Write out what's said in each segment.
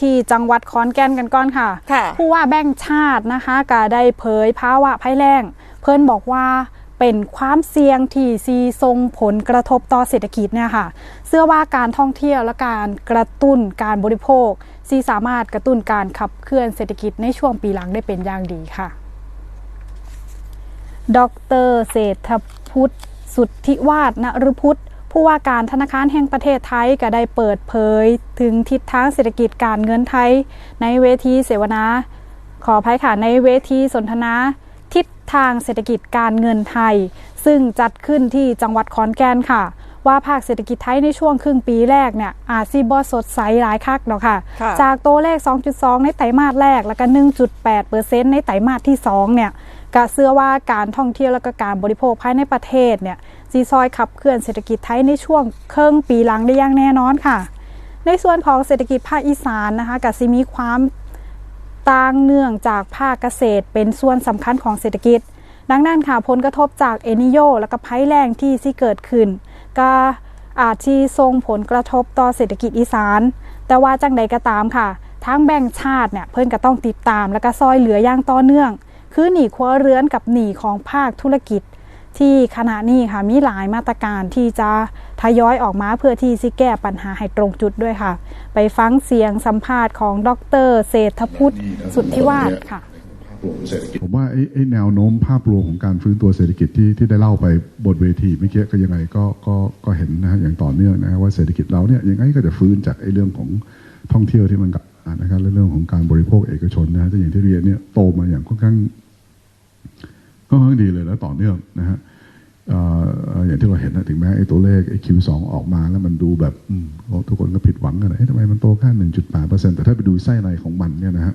ที่จังหวัดขอนแก่นกันก่อนค่ะค่ะ ผู้ว่าแบงค์ชาตินะคะก็ได้เผยภาวะภัยแล้ง เพิ่นบอกว่าเป็นความเสี่ยงที่ซีทรงผลกระทบต่อเศรษฐกิจเนี่ยค่ะเชื่อว่าการท่องเที่ยวและการกระตุ้นการบริโภคซีสามารถกระตุ้นการขับเคลื่อนเศรษฐกิจในช่วงปีหลังได้เป็นอย่างดีค่ะ ดรเศรษฐพุทธสุทธิวาฒนฤพุทธ ผู้ว่าการธนาคารแห่งประเทศไทยก็ได้เปิดเผย ถึงทิศทางเศรษฐกิจการเงินไทย ในเวทีเสวนา ขออภัยค่ะในเวทีสนทนา ทิศทางเศรษฐกิจการเงินไทย ซึ่งจัดขึ้นที่จังหวัดขอนแก่นค่ะ ว่าภาคเศรษฐกิจไทยในช่วงครึ่งปีแรกเนี่ยอาจซีบอสดใสหลายคักเนาะค่ะค่ะ จากตัวเลข 2.2 ในไตรมาสแรกแล้วก็1.8%ในไตรมาสที่2เนี่ย ก็เชื่อว่าการท่องเที่ยวและก็การบริโภคภายในประเทศเนี่ยซีซอยขับเคลื่อนเศรษฐกิจไทยในช่วงครึ่งปีหลังได้อย่างแน่นอนค่ะ ในส่วนของเศรษฐกิจภาคอีสานนะคะก็สิมีความต่างเนื่องจากภาคเกษตรเป็นส่วนสำคัญของเศรษฐกิจ ดังนั้นค่ะผลกระทบจากเอนิโยและก็ภัยแรงที่ที่เกิดขึ้น ก็อาจที่ส่งผลกระทบต่อเศรษฐกิจอีสาน แต่ว่าจังใดก็ตามค่ะทางแบ่งก์ชาติเนี่ยเพิ่นก็ต้องติดตามและก็ซอยเหลืออย่างต่อเนื่อง คือหนีครัวเรือนกับหนีของภาคธุรกิจ ที่ขณะนี้ค่ะมีหลายมาตรการที่จะทยอยออกมาเพื่อที่สิแก้ปัญหาให้ตรงจุดด้วยค่ะ ไปฟังเสียงสัมภาษณ์ของดรเศรษฐพุทธสุทธิวาฒค่ะผมว่าไอ้ไอแนวโน้มภาพรวมของการฟื้นตัวเศรษฐกิจที่ที่ได้เล่าไปบนเวทีเมื่อกี้ก็ยังไงก็ก็ก็เห็นนะฮะอย่างต่อเนื่องนะฮะว่าเศรษฐกิจเราเนี่ยยังไงก็จะฟื้นจากไอ้เรื่องของท่องเที่ยวที่มันกลับนะครับและเรื่องของการบริโภคเอกชนนะฮะที่อย่างที่เรียนเนี่ยโตมาอย่างค่อนข้าง ค่อนข้างดีเลยแล้วต่อเนื่องนะฮะอย่างที่เราเห็นนะถึงแม้ไอ้ตัวเลขไอ้ Q2 องออกมาแล้วมันดูแบบอืมทุกคนก็ผิดหวังกันนะเอ๊ะทำไมมันโตแค่1.8%แปดเปอร์เซ็นต์แต่ถ้าไปดูไส้ในของมันเนี่ยนะฮะ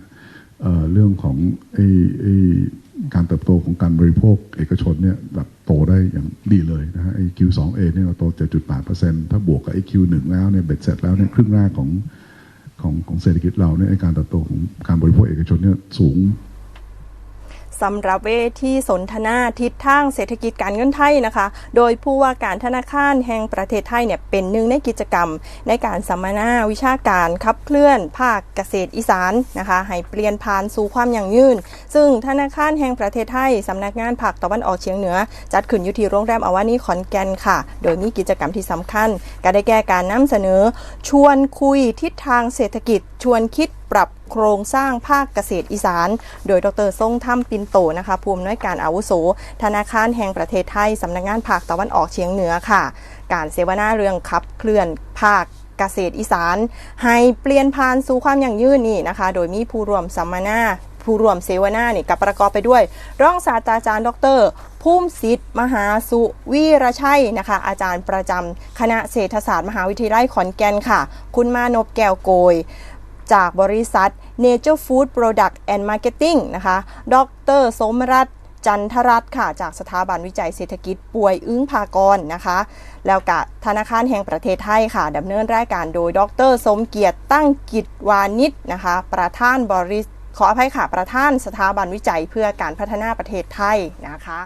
เเรื่องของไอ้ไอ้การเติบโตของการบริโภคเอกชนเนี่ยแบบโตได้อย่างดีเลยนะฮะไอ้ Q2A เนี่ยเราโต 7.8%ถ้าบวกกับไอ้ Q1 แล้วเนี่ยเบ็ดเสร็จแล้วเนี่ยครึ่งแรกของของของเศรษฐกิจเราเนี่ยไอ้การเติบโตของการบริโภคเอกชนเนี่ยสูง สำหรับเวทีสนทนาทิศทางเศรษฐกิจการเงินไทยนะคะ โดยผู้ว่าการธนาคารแห่งประเทศไทยเนี่ยเป็นหนึ่งในกิจกรรม ในการสัมมนาวิชาการขับเคลื่อน ภาคเกษตรอีสานนะคะให้เปลี่ยนผ่านสู่ความยั่งยืน ซึ่งธนาคารแห่งประเทศไทยสำนักงานภาคตะวันออกเฉียงเหนือ จัดขึ้นอยู่ที่โรงแรมอวานีขอนแก่นค่ะ โดยมีกิจกรรมที่สำคัญ ก็ได้แก่การนำเสนอ ชวนคุยทิศทางเศรษฐกิจ ชวนคิดปรับโครงสร้างภาคเกษตรอีสาน โดยดรทรงถ้ำปินโตนะคะผู้อำนวยการอาวุโส ธนาคารแห่งประเทศไทยสำนักงานภาคตะวันออกเฉียงเหนือค่ะ การเสวนาเรื่องขับเคลื่อนภาคเกษตรอีสาน ให้เปลี่ยนผ่านสู่ความยั่งยืนนี่นะคะ โดยมีผู้ร่วมสัมมนาผู้ร่วมเสวนานี่กับประกอบไปด้วย รองศาสตราจารย์ ดรภูมิสิทธิ์มหาสุวีรชัยนะคะ อาจารย์ประจำคณะเศรษฐศาสตร์มหาวิทยาลัยขอนแก่นค่ะ คุณมานพแก้วโกย จากบริษัท Nature Food Product and Marketing นะคะ ดรสมรัตจันทรัตน์ค่ะ จากสถาบันวิจัยเศรษฐกิจป่วยอึ้งพากรนะคะ แล้วกับธนาคารแห่งประเทศไทยค่ะดำเนินรายการโดย ดรสมเกียรติตั้งกิจวานิชนะคะ ประธานบริขออภัยค่ะ ประธานสถาบันวิจัยเพื่อการพัฒนาประเทศไทยนะคะ